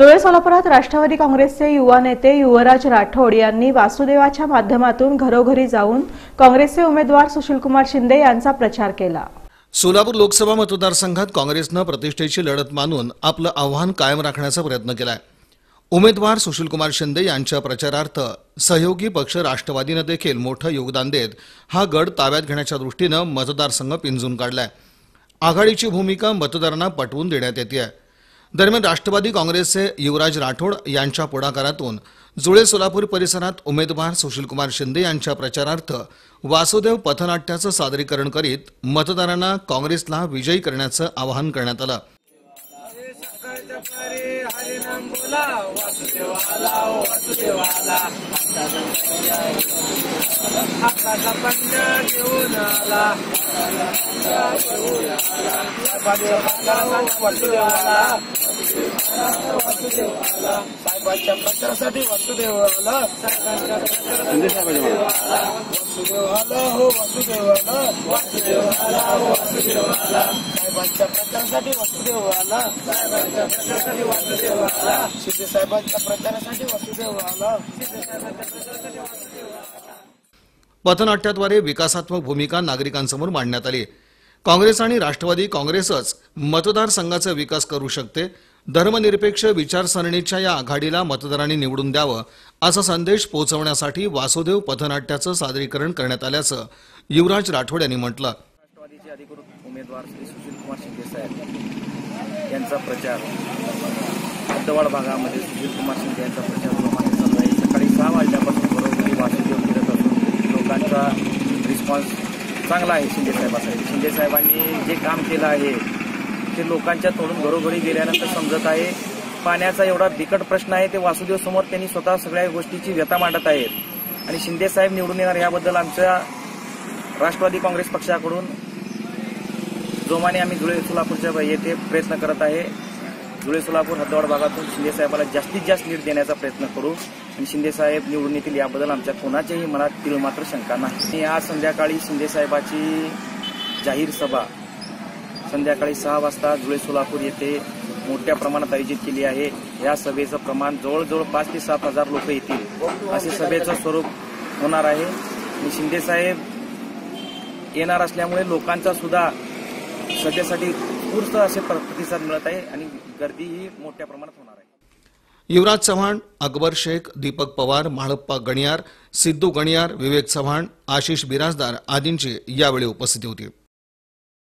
जुळे सोलापुरात राष्ट्रवादी काँग्रेसचे युवा नेते युवराज राठोड यांनी वासुदेवाच्या माध्यमातून घरोघरी जाऊन काँग्रेसचे उमेदवार सुशीलकुमार शिंदे यांचा प्रचार केला. सोलापूर लोकसभा मतदारसंघात काँग्रेसनं प्रतिष्ठेची लढत मानून आपलं आव्हान कायम राखण्याचा प्रयत्न केलाय. उमेदवार सुशीलकुमार शिंदे यांच्या प्रचारार्थ सहयोगी पक्ष राष्ट्रवादीनं देखील मोठं योगदान देत हा गड ताब्यात घेण्याच्या दृष्टीनं मतदारसंघ पिंजून काढलाय. आघाडीची भूमिका मतदारांना पटवून देण्यात येते आहे दरम्यान राष्ट्रवादी काँग्रेसचे युवराज राठोड यांच्या पुढाकारातून जुळे सोलापूर परिसरात उमेदवार सुशीलकुमार शिंदे यांच्या प्रचारार्थ वासुदेव पथनाट्याचं सादरीकरण करीत मतदारांना काँग्रेसला विजयी करण्याचं आवाहन करण्यात आलं. हाताचा साहेबांच्या प्रचारासाठी हो साहेबांच्या प्रचारासाठी साहेबांच्या प्रचारासाठी शिंदे साहेबांच्या प्रचारासाठी शिंदे साहेबांच्या प्रचारासाठी पथनाट्याद्वारे विकासात्मक भूमिका नागरिकांसमोर मांडण्यात आली. काँग्रेस आणि राष्ट्रवादी काँग्रेसच मतदारसंघाचा विकास करू शकते. धर्मनिरपेक्ष विचारसरणीच्या या आघाडीला मतदारांनी निवडून द्यावं असा संदेश पोहोचवण्यासाठी वासुदेव पथनाट्याचं सादरीकरण करण्यात आल्याचं युवराज राठोड यांनी म्हटलं. राष्ट्रवादीचे अधिकृत उमेदवार श्री सुशीलकुमार शिंदे साहेब यांचा प्रचार. हद्दवाड भागामध्ये सुशीलकुमार शिंदे यांचा प्रचार जोमाने चालू आहे. सकाळी सहा वाजल्यापासून घरोघरी वासुदेव फिरत असून लोकांचा रिस्पॉन्स चांगला आहे शिंदे साहेबासाठी. शिंदे साहेबांनी जे काम केलं आहे ते लोकांच्या तोडून घरोघरी गेल्यानंतर समजत आहे. पाण्याचा एवढा बिकट प्रश्न आहे ते वासुदेव समोर त्यांनी स्वतः सगळ्या गोष्टीची व्यथा मांडत आहेत. आणि शिंदे साहेब निवडून येणार याबद्दल आमच्या राष्ट्रवादी काँग्रेस पक्षाकडून जोमाने आम्ही धुळे सोलापूरच्या येथे प्रयत्न करत आहे. धुळे सोलापूर हद्दवाड भागातून शिंदे साहेबाला जास्तीत जास्त नीट देण्याचा प्रयत्न करू आणि शिंदे साहेब निवडून येतील याबद्दल आमच्या कोणाच्याही मनात तिळ मात्र शंका नाही. आज संध्याकाळी शिंदे साहेबाची जाहीर सभा. संध्याकाळी सहा वाजता धुळे सोलापूर येथे मोठ्या प्रमाणात आयोजित केली आहे. या सभेचं प्रमाण जवळजवळ पाच ते सात हजार लोक येतील. असे सभेचं स्वरूप होणार आहे. आणि शिंदे साहेब येणार असल्यामुळे लोकांचा सुद्धा सध्यासाठी उत्स्फूर्त असे प्रतिसाद मिळत आहे आणि गर्दी ही मोठ्या प्रमाणात होणार आहे. युवराज चव्हाण अकबर शेख दीपक पवार म्हाळप्पा गणियार सिद्धू गणियार विवेक चव्हाण आशिष बिराजदार आदींची यावेळी उपस्थिती होती.